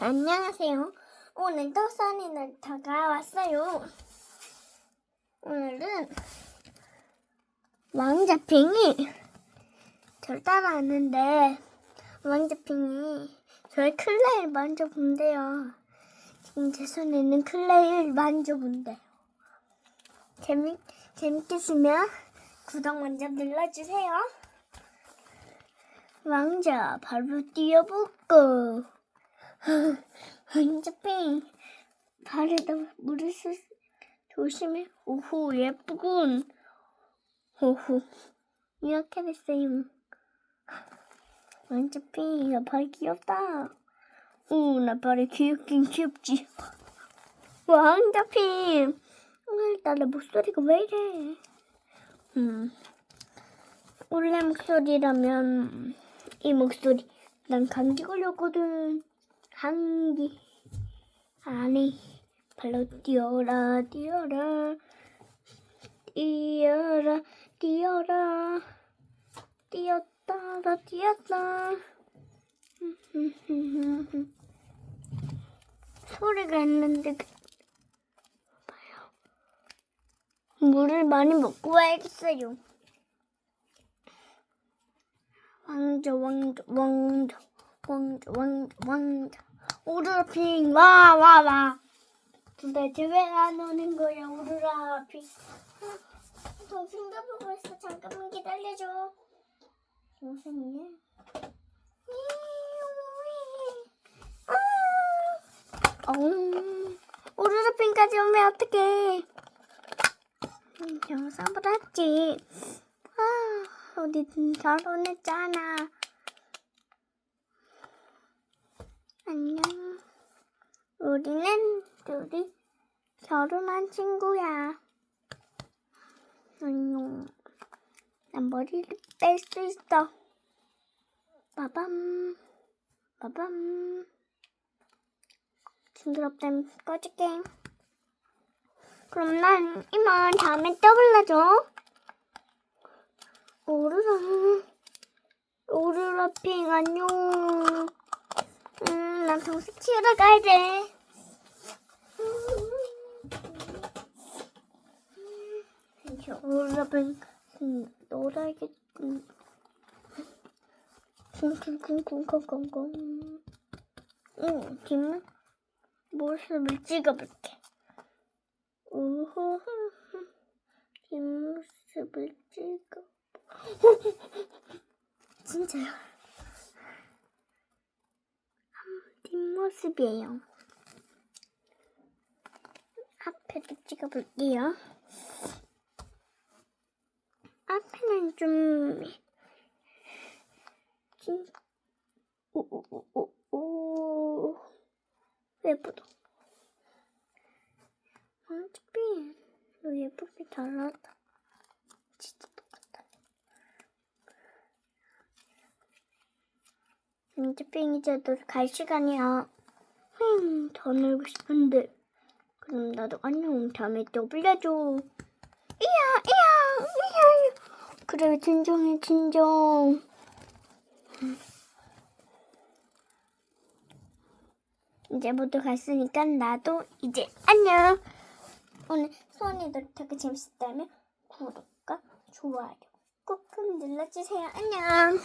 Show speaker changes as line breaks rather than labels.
안녕하세요. 오늘도 써니는 다가왔어요. 오늘은 왕자핑이 저를 따라왔는데 왕자핑이 저의 클레이를 만져본대요. 지금 제 손에 있는 클레이를 만져본대요. 재밌, 재밌겠으면 구독 먼저 눌러주세요. 왕자 발로 뛰어볼까? 왕자핑 발에다 물을 쓰 조심해. 오호 예쁘군. 오호 이렇게 됐어요. 왕자핑 나발 귀엽다. 오, 나 발이 귀엽긴 귀엽지. 왕자핑 오늘따라 목소리가 왜 이래? 음, 원래 목소리라면 이 목소리 난 감기 걸렸거든. 감기. 아니 발로 뛰어라 뛰어라. 뛰어라 뛰어라. 뛰었다 뛰었다. 소리가 있는데 그- 봐요. 물을 많이 먹고 와야겠어요. 왕자 왕자 왕자 왕자 오르라핑 와 와 와. 도대체 왜안 오는 거야 오르라핑. 동생 가보고 있어. 잠깐만 기다려줘. 동생이야 어, 오르라핑까지 오면 어떡해. 음, 영상보다 했지. 아, 우리 결혼했잖아 안녕. 우리는 둘이 결혼한 친구야. 안녕. 난 머리를 뺄 수 있어. 빠밤. 빠밤. 징그럽다면 꺼질게. 그럼 난 이만 다음에 또 불러줘. 오르라. 오르라핑 안녕. 음, 난 동생 치우러 가야 돼. 여러분, 음, 놀아야겠군. 쿵쿵쿵쿵쿵쿵쿵. 응, 뒷 모습을 찍어볼게. 우후, 뒷모습을 찍어. 진짜요? 뒷모습이에요. 앞에도 찍어볼게요. 앞에는 좀, 진, 오, 오, 오, 오, 오, 예쁘다. 왕집이, 너 예쁘게 잘 나왔다. 진짜 똑같다. 왕집이 이제 너 갈 시간이야. 흠, 더 놀고 싶은데. 그럼 나도 안녕. 다음에 또. 이야, 이야, 이야. 그래, 진정해, 진정. 이제 모두 갔으니까 나도 이제 안녕. 오늘 소원이 놀이터가 재밌었다면 구독과 좋아요 꾹꾹 눌러주세요. 안녕.